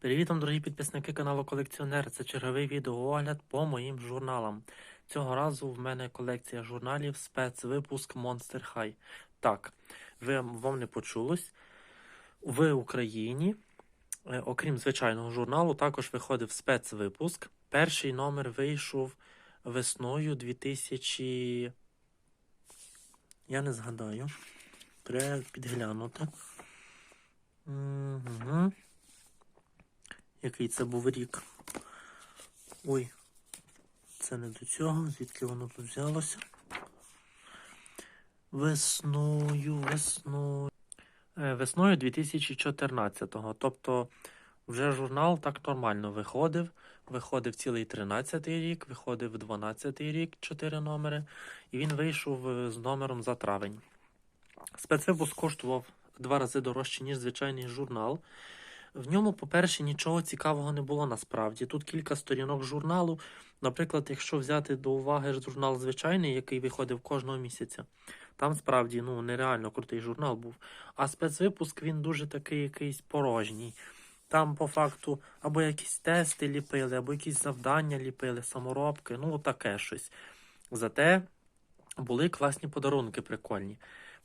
Привіт вам, дорогі підписники каналу Колекціонер. Це черговий відеоогляд по моїм журналам. Цього разу в мене колекція журналів спецвипуск Monster High. Так, ви, вам не почулось. В Україні, е, окрім звичайного журналу, також виходив спецвипуск. Перший номер вийшов весною 2000. Я не згадаю. Треба підглянути. Угу. Який це був рік? Ой, це не до цього, звідки воно тут взялося? Весною, весною. Е, Весною 2014-го. Тобто вже журнал так нормально виходив. Виходив цілий 13-й рік, виходив 12-й рік, 4 номери, і він вийшов е, з номером за травень. Спецвипуск коштував два рази дорожче, ніж звичайний журнал. В ньому, по-перше, нічого цікавого не було насправді. Тут кілька сторінок журналу. Наприклад, якщо взяти до уваги журнал звичайний, який виходив кожного місяця, там справді ну, нереально крутий журнал був. А спецвипуск він дуже такий якийсь порожній. Там, по факту, або якісь тести ліпили, або якісь завдання ліпили, саморобки, ну таке щось. Зате були класні подарунки прикольні.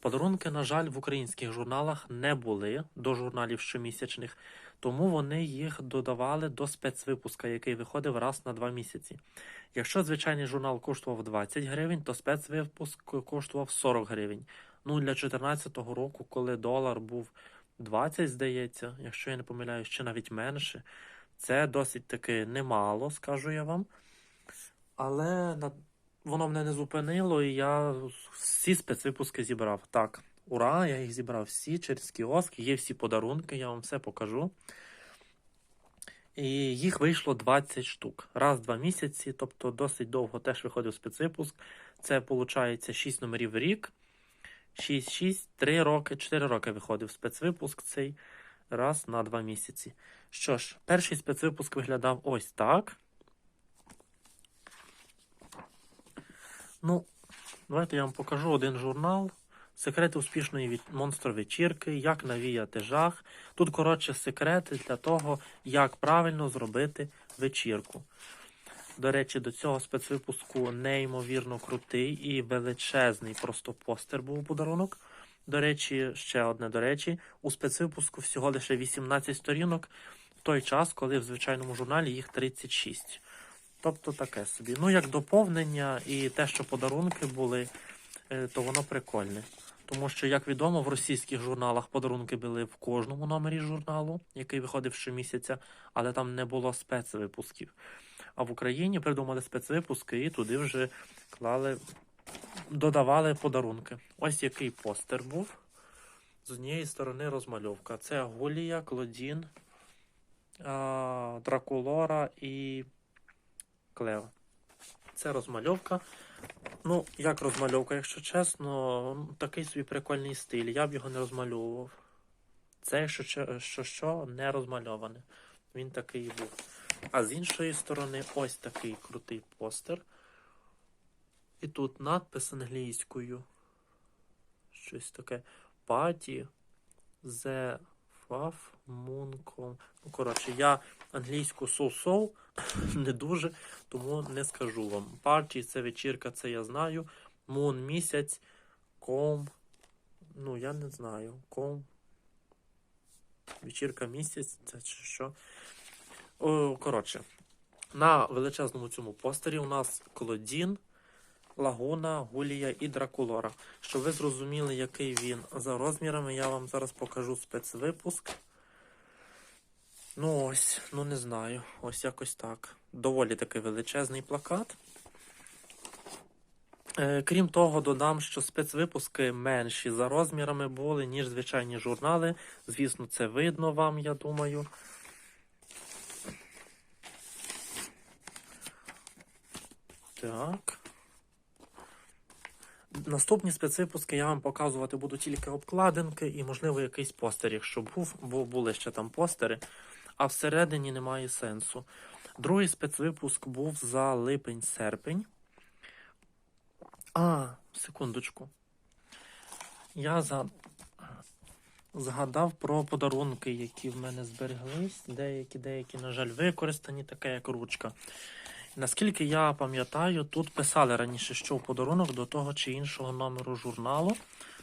Подарунки, на жаль, в українських журналах не були до журналів щомісячних, тому вони їх додавали до спецвипуска, який виходив раз на два місяці. Якщо звичайний журнал коштував 20 гривень, то спецвипуск коштував 40 гривень. Ну, для 2014 року, коли долар був 20, здається, якщо я не помиляюсь, чи навіть менше, це досить таки немало, скажу я вам. Але на воно мене не зупинило, і я всі спецвипуски зібрав. Так, ура! Я їх зібрав всі через кіоск, є всі подарунки, я вам все покажу. І їх вийшло 20 штук. Раз в два місяці, тобто досить довго теж виходив спецвипуск. Це виходить 6 номерів в рік. 6, 6, 3 роки, 4 роки виходив спецвипуск цей раз на 2 місяці. Що ж, перший спецвипуск виглядав ось так. Ну, давайте я вам покажу один журнал. Секрети успішної від... монстр вечірки, як навіяти жах. Тут, коротше, секрети для того, як правильно зробити вечірку. До речі, до цього спецвипуску неймовірно крутий і величезний просто постер був подарунок. До речі, ще одне до речі, у спецвипуску всього лише 18 сторінок в той час, коли в звичайному журналі їх 36. Тобто таке собі. Ну, як доповнення і те, що подарунки були, е, то воно прикольне. Тому що, як відомо, в російських журналах подарунки були в кожному номері журналу, який виходив щомісяця, але там не було спецвипусків. А в Україні придумали спецвипуски і туди вже клали, додавали подарунки. Ось який постер був. З однієї сторони розмальовка. Це Гулія, Клодін, Дракулора і Клео. Це розмальовка. Ну, як розмальовка, якщо чесно, такий собі прикольний стиль. Я б його не розмальовував. Це, якщо що, що не розмальоване. Він такий був. А з іншої сторони, ось такий крутий постер. І тут надпис англійською. Щось таке. Party The Mooncom. Ну, коротше, я англійську so-so не дуже, тому не скажу вам. Party це вечірка, це я знаю. Moon місяць. Ком. Ну, я не знаю. Ком. Вечірка місяць, це чи що. О, коротше, на величезному цьому постері у нас Клодін, Лагуна, Гулія і Дракулора. Щоб ви зрозуміли, який він за розмірами, я вам зараз покажу спецвипуск. Ну ось, ну не знаю, ось якось так. Доволі такий величезний плакат. Е, крім того, додам, що спецвипуски менші за розмірами були, ніж звичайні журнали. Звісно, це видно вам, я думаю. Так. Наступні спецвипуски я вам показувати буду тільки обкладинки і, можливо, якийсь постер, якщо був, бо були ще там постери, а всередині немає сенсу. Другий спецвипуск був за липень-серпень. А, секундочку. Я за згадав про подарунки, які в мене збереглись. Деякі, деякі, на жаль, використані, таке як ручка. Наскільки я пам'ятаю, тут писали раніше, що в подарунок до того чи іншого номеру журналу,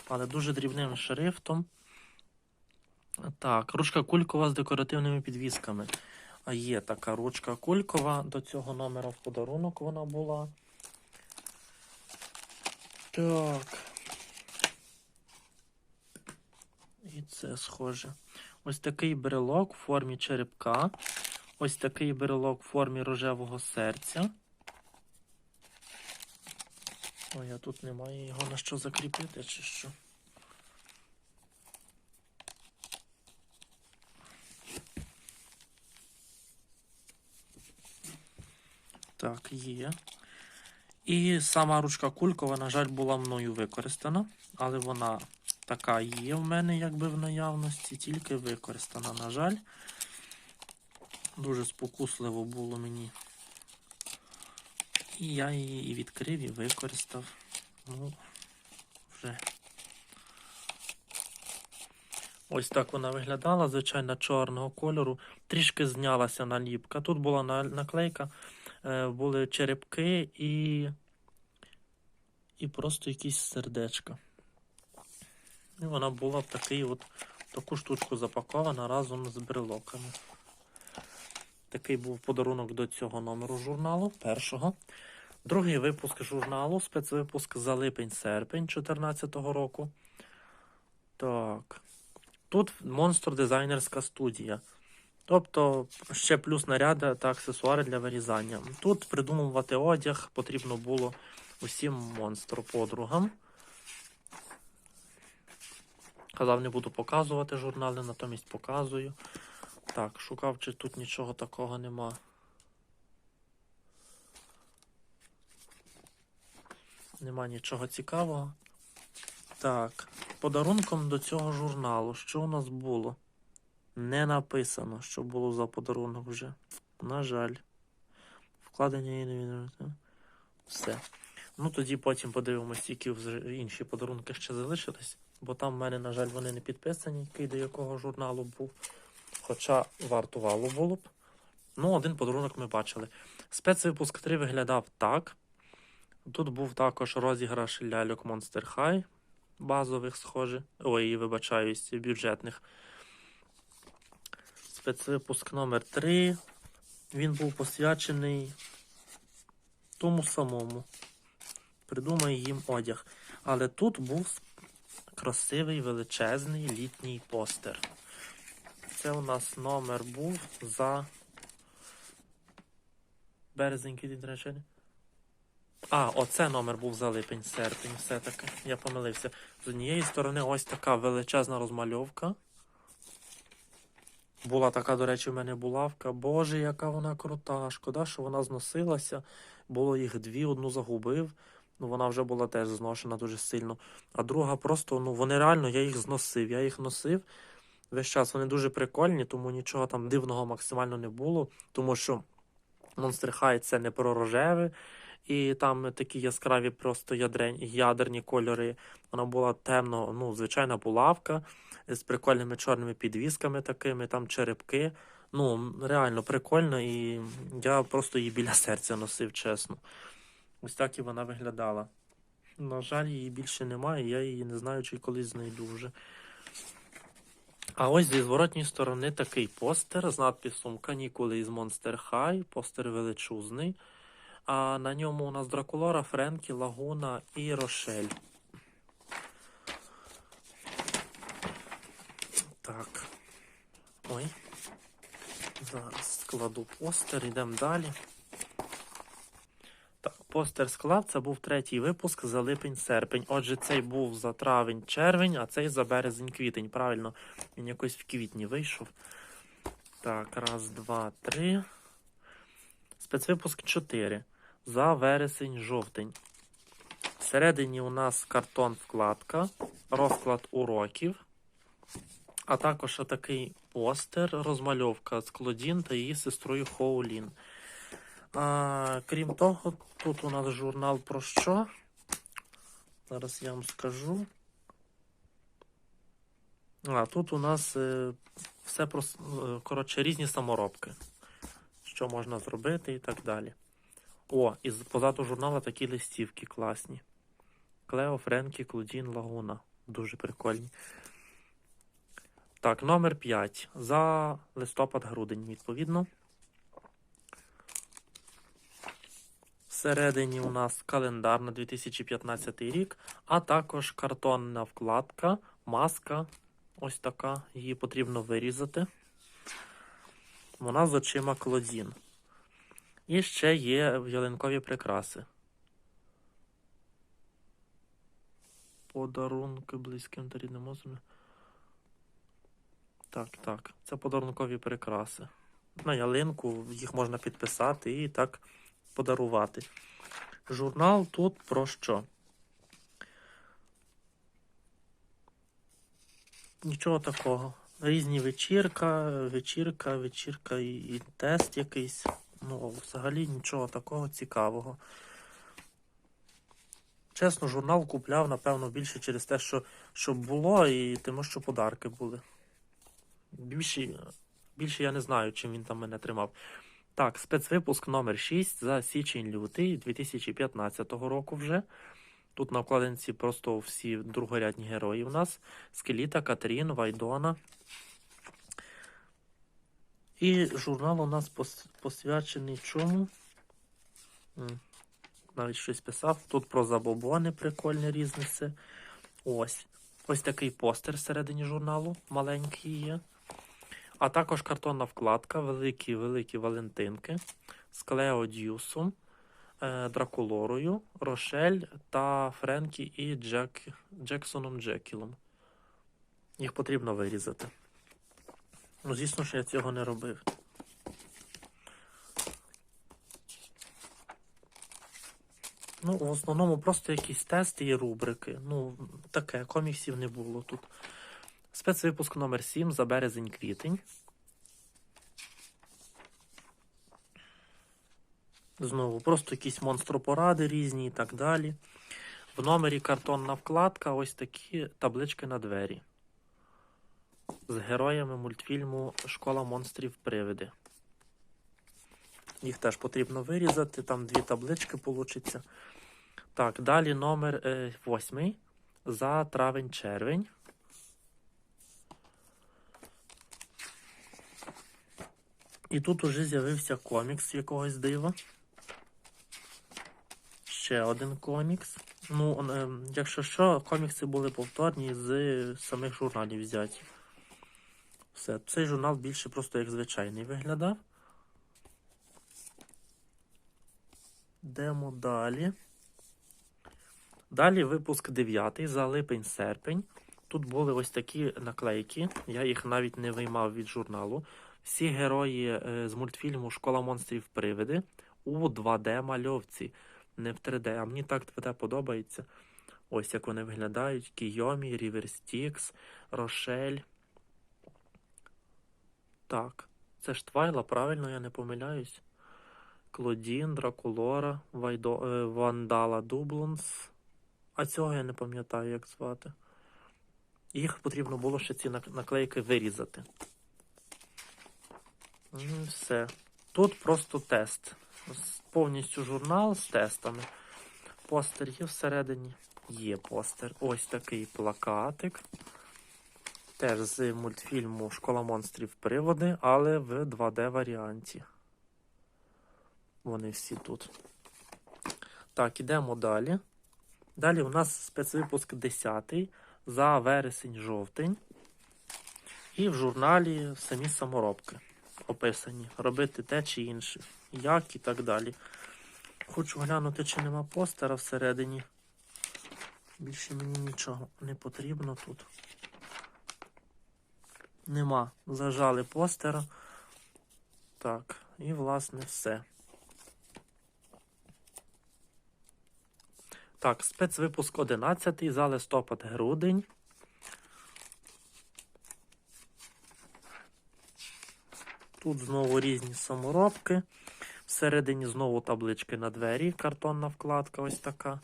але дуже дрібним шрифтом. Так, ручка кулькова з декоративними підвісками. А є така ручка кулькова. До цього номера в подарунок вона була. Так. І це схоже. Ось такий брелок в формі черепка. Ось такий брелок в формі рожевого серця. Ой, а тут немає його на що закріпити, чи що. Так, є. І сама ручка кулькова, на жаль, була мною використана, але вона така є в мене, якби в наявності, тільки використана, на жаль. Дуже спокусливо було мені. І я її і відкрив, і використав. Ну, вже. Ось так вона виглядала, звичайно, чорного кольору. Трішки знялася наліпка. Тут була наклейка, були черепки і, і просто якісь сердечка. І вона була в такий от, таку штучку запакована разом з брелоками. Такий був подарунок до цього номеру журналу, першого. Другий випуск журналу, спецвипуск за липень-серпень 2014 року. Так. Тут монстр дизайнерська студія. Тобто ще плюс наряди та аксесуари для вирізання. Тут придумувати одяг потрібно було усім монстру подругам. Казав, не буду показувати журнали, натомість показую. Так, шукав, чи тут нічого такого нема. Нема нічого цікавого. Так, подарунком до цього журналу, що у нас було? Не написано, що було за подарунок вже. На жаль. Вкладення і не Все. Ну тоді потім подивимось, які інші подарунки ще залишились. Бо там в мене, на жаль, вони не підписані, який до якого журналу був. Хоча вартувало було б. Ну, один подарунок ми бачили. Спецвипуск 3 виглядав так. Тут був також розіграш ляльок Monster High, базових, схоже. Ой, вибачаюсь, бюджетних. Спецвипуск номер 3 Він був посвячений тому самому. Придумай їм одяг. Але тут був красивий величезний літній постер. Це у нас номер був за березень квітень, до. А, оце номер був за липень, серпень, все-таки. Я помилився. З однієї сторони ось така величезна розмальовка. Була така, до речі, в мене булавка. Боже, яка вона крута. Шкода, що вона зносилася. Було їх дві, одну загубив. Ну, вона вже була теж зношена дуже сильно. А друга просто, ну, вони реально, я їх зносив. Я їх носив весь час. Вони дуже прикольні, тому нічого там дивного максимально не було. Тому що Monster High це не про рожеве. І там такі яскраві просто ядрень, ядерні кольори. Вона була темно, ну, звичайна булавка з прикольними чорними підвісками такими, там черепки. Ну, реально прикольно, і я просто її біля серця носив, чесно. Ось так і вона виглядала. На жаль, її більше немає, я її не знаю, чи колись знайду вже. А ось зі зворотньої сторони такий постер з надписом Канікули із Monster High, постер величезний. А на ньому у нас Дракулора, Френкі, Лагуна і Рошель. Так. Ой. Зараз складу постер, йдемо далі. Так, постер склав, це був третій випуск за липень-серпень. Отже, цей був за травень-червень, а цей за березень-квітень. Правильно, він якось в квітні вийшов. Так, раз, два, три. Спецвипуск 4. За вересень-жовтень. Всередині у нас картон вкладка, розклад уроків, а також такий постер, розмальовка з Клодін та її сестрою Хоулін. А, крім того, тут у нас журнал про що? Зараз я вам скажу. А тут у нас е, все про е, коротше, різні саморобки. Що можна зробити і так далі. О, і позаду журнала такі листівки класні. Клео, Френкі, Клодін, Лагуна. Дуже прикольні. Так, номер 5. За листопад-грудень, відповідно. Всередині у нас календар на 2015 рік, а також картонна вкладка, маска. Ось така. Її потрібно вирізати. Вона з очима Клодін. І ще є ялинкові прикраси. Подарунки близьким та рідним особам. Так, так. Це подарункові прикраси. На ялинку їх можна підписати і так подарувати. Журнал тут про що? Нічого такого. Різні вечірка, вечірка, вечірка і, і тест якийсь. Ну, взагалі нічого такого цікавого. Чесно, журнал купляв, напевно, більше через те, що, що було, і тому що подарки були. Більше, більше я не знаю, чим він там мене тримав. Так, спецвипуск номер 6 за січень-лютий 2015 року вже. Тут на вкладинці просто всі другорядні герої у нас. Скеліта, Катрін, Вайдона. І журнал у нас посвячений чому? Навіть щось писав. Тут про забобони прикольне різне. Ось. Ось такий постер всередині журналу, маленький є. А також картонна вкладка, великі-великі Валентинки з Клео Д'юсом, е, Дракулорою, Рошель та Френкі і Джек, Джексоном Джекілом. Їх потрібно вирізати. Ну, звісно, що я цього не робив. Ну, в основному просто якісь тести і рубрики. Ну, таке, коміксів не було тут. Спецвипуск номер 7 за березень-квітень. Знову просто якісь монстропоради різні і так далі. В номері картонна вкладка, ось такі таблички на двері. З героями мультфільму Школа монстрів привиди. Їх теж потрібно вирізати, там дві таблички получиться. Так, далі номер е, восьмий за травень-червень. І тут уже з'явився комікс якогось дива. Ще один комікс. Ну, е, якщо що, комікси були повторні з самих журналів взяті. Все, цей журнал більше просто як звичайний виглядав. Йдемо далі. Далі випуск 9 за липень-серпень. Тут були ось такі наклейки. Я їх навіть не виймав від журналу. Всі герої е, з мультфільму Школа монстрів привиди у 2D-мальовці, не в 3D. А мені так 2D подобається. Ось як вони виглядають: Кійомі, Ріверстікс, Рошель. Так, це ж Твайла, правильно, я не помиляюсь. Клодін, Дракулора, Вайдо, е, Вандала Дублонс. А цього я не пам'ятаю, як звати. Їх потрібно було ще ці наклейки вирізати. Ну, все. Тут просто тест. Повністю журнал з тестами. Постер є всередині. Є постер. Ось такий плакатик. Теж з мультфільму Школа монстрів приводи, але в 2D варіанті. Вони всі тут. Так, ідемо далі. Далі у нас спецвипуск 10 за вересень-жовтень. І в журналі самі саморобки описані. Робити те чи інше, як і так далі. Хочу глянути, чи нема постера всередині. Більше мені нічого не потрібно тут. Нема. Зажали постера. Так, і власне все. Так, спецвипуск 11 за листопад-грудень. Тут знову різні саморобки. Всередині знову таблички на двері, картонна вкладка ось така.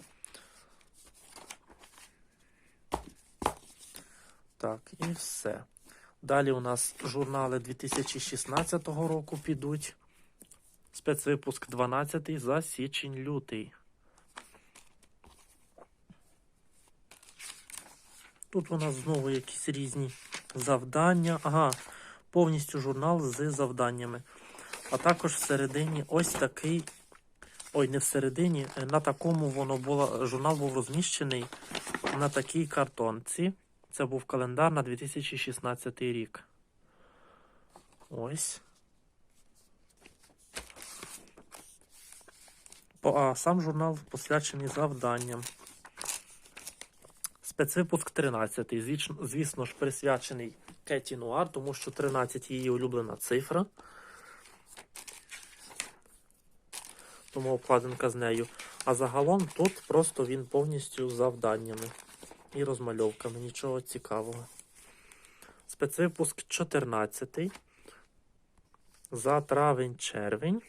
Так, і все. Далі у нас журнали 2016 року підуть. Спецвипуск 12 за січень-лютий. Тут у нас знову якісь різні завдання. Ага, повністю журнал з завданнями. А також всередині ось такий. Ой, не всередині, е, на такому воно було. Журнал був розміщений на такій картонці. Це був календар на 2016 рік. Ось. А сам журнал посвячений завданням. Спецвипуск 13. Звіч- Звісно ж, присвячений Кеті Нуар, тому що 13 її улюблена цифра. Тому обкладинка з нею. А загалом тут просто він повністю завданнями і розмальовками. Нічого цікавого. Спецвипуск 14. За травень-червень.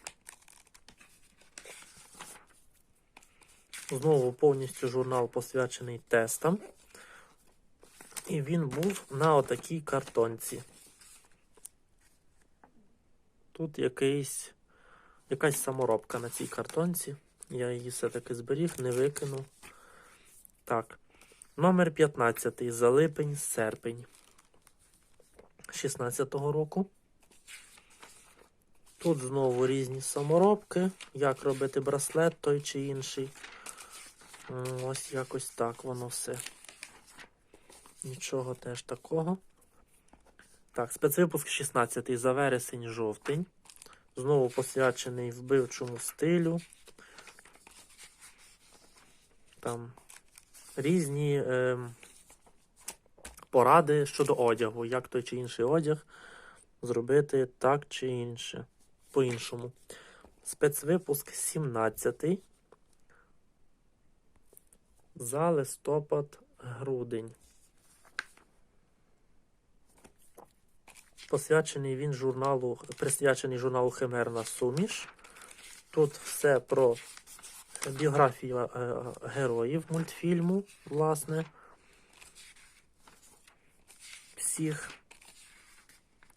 Знову повністю журнал посвячений тестам. І він був на отакій картонці. Тут якийсь, якась саморобка на цій картонці. Я її все-таки зберіг, не викинув. Так. Номер 15 за липень, серпень 16-го року. Тут знову різні саморобки. Як робити браслет той чи інший. Ось якось так воно все. Нічого теж такого. Так, спецвипуск 16 за вересень, жовтень. Знову посвячений вбивчому стилю. Там різні ем, поради щодо одягу, як той чи інший одяг зробити так чи інше. По-іншому. Спецвипуск 17 за листопад-грудень. Посвячений він журналу, присвячений журналу Химерна Суміш. Тут все про біографію е, героїв мультфільму, власне. Всіх.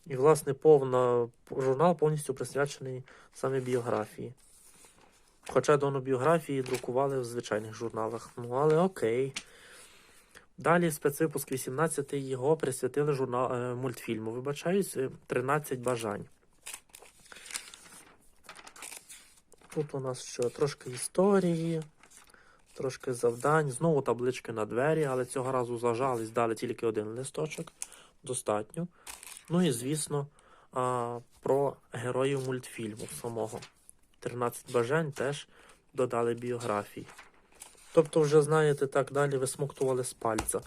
І, власне, повна, журнал повністю присвячений саме біографії. Хоча дону біографії друкували в звичайних журналах. Ну, але окей. Далі спецвипуск 18 його присвятили журнал, е, мультфільму. Вибачаюсь, е, 13 бажань. Тут у нас що? Трошки історії, трошки завдань. Знову таблички на двері, але цього разу зажались, дали тільки один листочок. Достатньо. Ну і, звісно, а, про героїв мультфільму самого. 13 бажань теж додали біографії. Тобто, вже, знаєте, так далі висмоктували з пальця,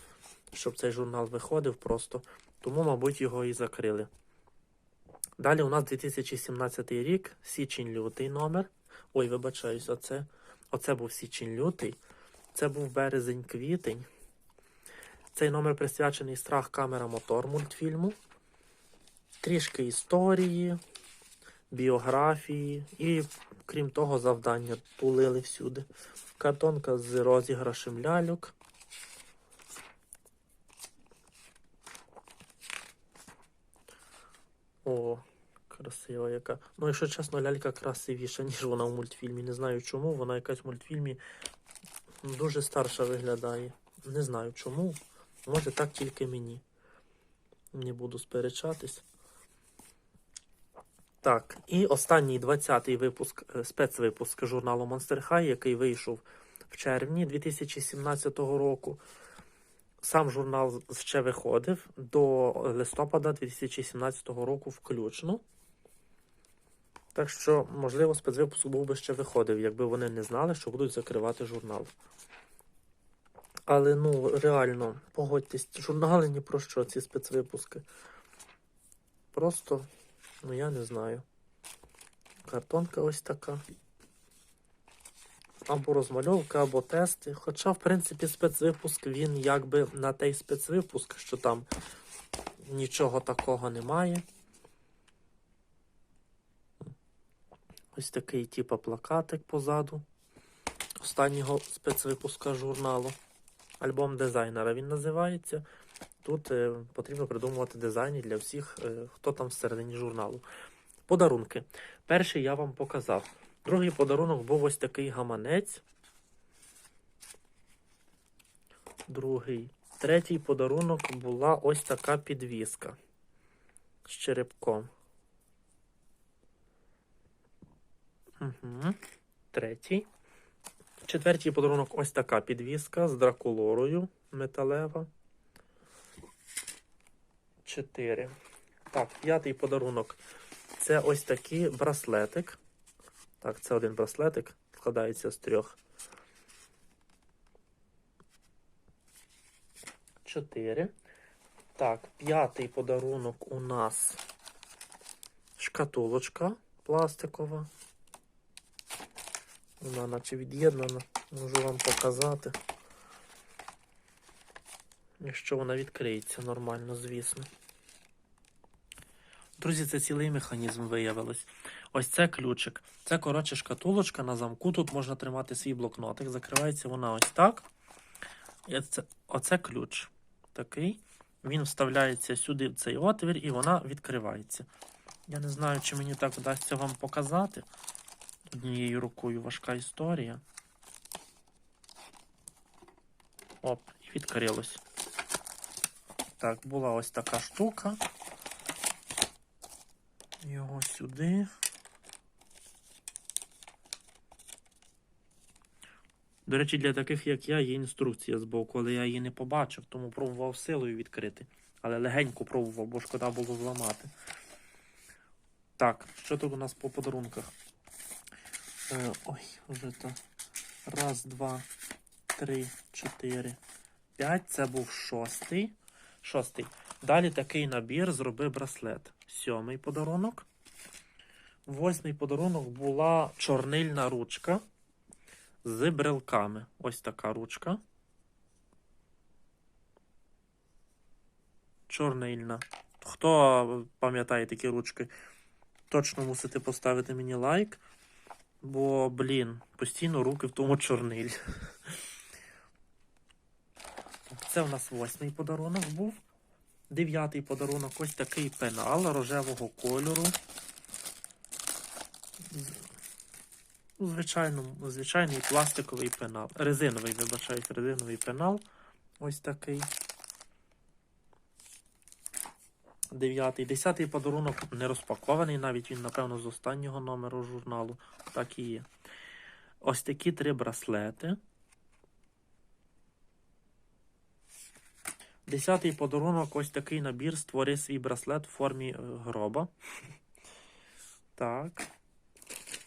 щоб цей журнал виходив просто. Тому, мабуть, його і закрили. Далі у нас 2017 рік, січень-лютий номер. Ой, вибачаюсь, оце, оце був січень-лютий. Це був березень-квітень. Цей номер присвячений страх камера мотор мультфільму. Трішки історії, біографії і, крім того, завдання тулили всюди. Картонка з розіграшем ляльок. О, красива яка. Ну, якщо чесно, лялька красивіша, ніж вона в мультфільмі. Не знаю чому. Вона якась в мультфільмі дуже старша виглядає. Не знаю чому. Може так тільки мені. Не буду сперечатись. Так, і останній 20-й випуск, е, спецвипуск журналу Monster High, який вийшов в червні 2017 року. Сам журнал ще виходив до листопада 2017 року включно. Так що, можливо, спецвипуск був би ще виходив, якби вони не знали, що будуть закривати журнал. Але ну, реально, погодьтесь, журнали ні про що, ці спецвипуски. Просто, ну я не знаю. Картонка ось така. Або розмальовка, або тести. Хоча, в принципі, спецвипуск він якби на той спецвипуск, що там нічого такого немає. Ось такий, типа, плакатик позаду останнього спецвипуска журналу. Альбом дизайнера він називається. тут е, потрібно придумувати дизайни для всіх, е, хто там всередині журналу. Подарунки. Перший я вам показав. Другий подарунок був ось такий гаманець. Другий. Третій подарунок була ось така підвіска з черепком. Третій. Четвертій подарунок ось така підвіска з дракулорою металева. Чотири. Так, п'ятий подарунок. Це ось такий браслетик. Так, це один браслетик. Складається з трьох. Чотири. Так, п'ятий подарунок у нас шкатулочка пластикова. Вона наче від'єднана. Можу вам показати. Якщо вона відкриється нормально, звісно. Друзі, це цілий механізм виявилось. Ось це ключик. Це, коротше, шкатулочка на замку. Тут можна тримати свій блокнотик. Закривається вона ось так. І це, оце ключ. Такий. Він вставляється сюди в цей отвір і вона відкривається. Я не знаю, чи мені так вдасться вам показати. Однією рукою важка історія. Оп, і відкрилось. Так, була ось така штука. Його сюди. До речі, для таких, як я, є інструкція з боку, але я її не побачив, тому пробував силою відкрити. Але легенько пробував, бо шкода було зламати. Так, що тут у нас по подарунках? Е, ой, вже то. Раз, два, три, чотири, п'ять. Це був шостий. Шостий. Далі такий набір зроби браслет. Сьомий подарунок. Восьмий подарунок була чорнильна ручка з брелками. Ось така ручка. Чорнильна. Хто пам'ятає такі ручки, точно мусите поставити мені лайк. Бо, блін, постійно руки в тому чорниль. Це у нас восьмий подарунок був. Дев'ятий подарунок ось такий пенал рожевого кольору. Ну, Звичайно, звичайний пластиковий пенал. Резиновий, вибачаюсь, резиновий пенал. Ось такий. Дев'ятий. Десятий подарунок не розпакований, навіть він, напевно, з останнього номеру журналу. Так і є. Ось такі три браслети. Десятий подарунок ось такий набір. Створи свій браслет в формі е, гроба. Так.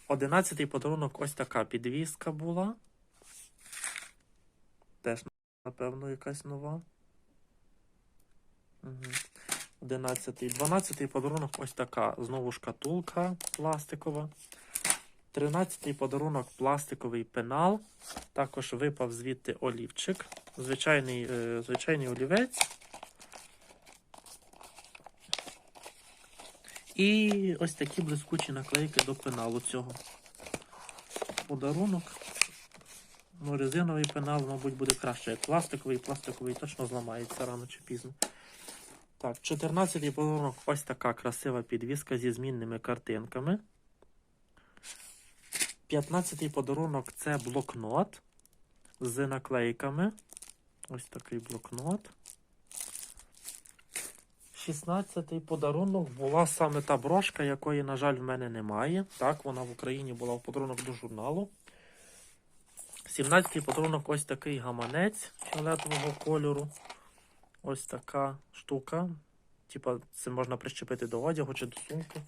Одинадцятий подарунок ось така підвіска була. Теж, напевно, якась нова. Угу. Одинадцятий. Дванадцятий подарунок ось така. Знову шкатулка пластикова. Тринадцятий подарунок пластиковий пенал. Також випав звідти олівчик. Звичайний, е, звичайний олівець. І ось такі блискучі наклейки до пеналу цього. Подарунок. Ну, резиновий пенал, мабуть, буде краще, як пластиковий. Пластиковий точно зламається рано чи пізно. Так, 14-й подарунок ось така красива підвіска зі змінними картинками. 15-й подарунок це блокнот з наклейками. Ось такий блокнот. 16-й подарунок була саме та брошка, якої, на жаль, в мене немає. Так, вона в Україні була в подарунок до журналу. 17-й подарунок ось такий гаманець фіолетового кольору. Ось така штука. Типа, це можна прищепити до одягу чи до сумки.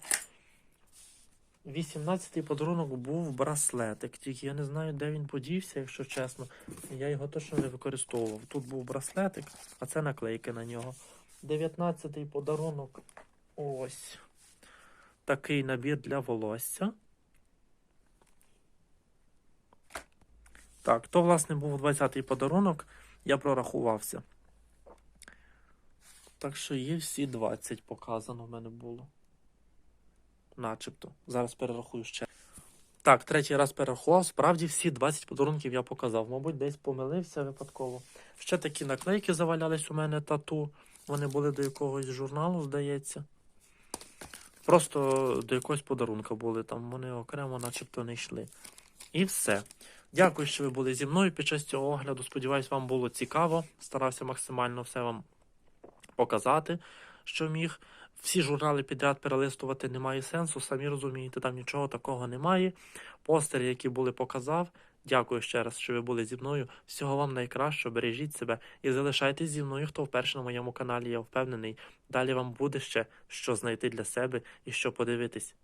18-й подарунок був браслетик. Тільки я не знаю, де він подівся, якщо чесно. Я його точно не використовував. Тут був браслетик, а це наклейки на нього. 19-й подарунок. Ось такий набір для волосся. Так, то, власне, був 20-й подарунок. Я прорахувався. Так що є всі 20 показано в мене було. Начебто. Зараз перерахую ще. Так, третій раз перерахував. Справді всі 20 подарунків я показав. Мабуть, десь помилився випадково. Ще такі наклейки завалялись у мене тату. Вони були до якогось журналу, здається. Просто до якогось подарунка були там. Вони окремо, начебто, не йшли. І все. Дякую, що ви були зі мною під час цього огляду. Сподіваюсь, вам було цікаво. Старався максимально все вам показати, що міг. Всі журнали підряд перелистувати немає сенсу, самі розумієте, там нічого такого немає. Постери, які були, показав. Дякую ще раз, що ви були зі мною. Всього вам найкращого, бережіть себе і залишайтесь зі мною, хто вперше на моєму каналі, я впевнений. Далі вам буде ще що знайти для себе і що подивитись.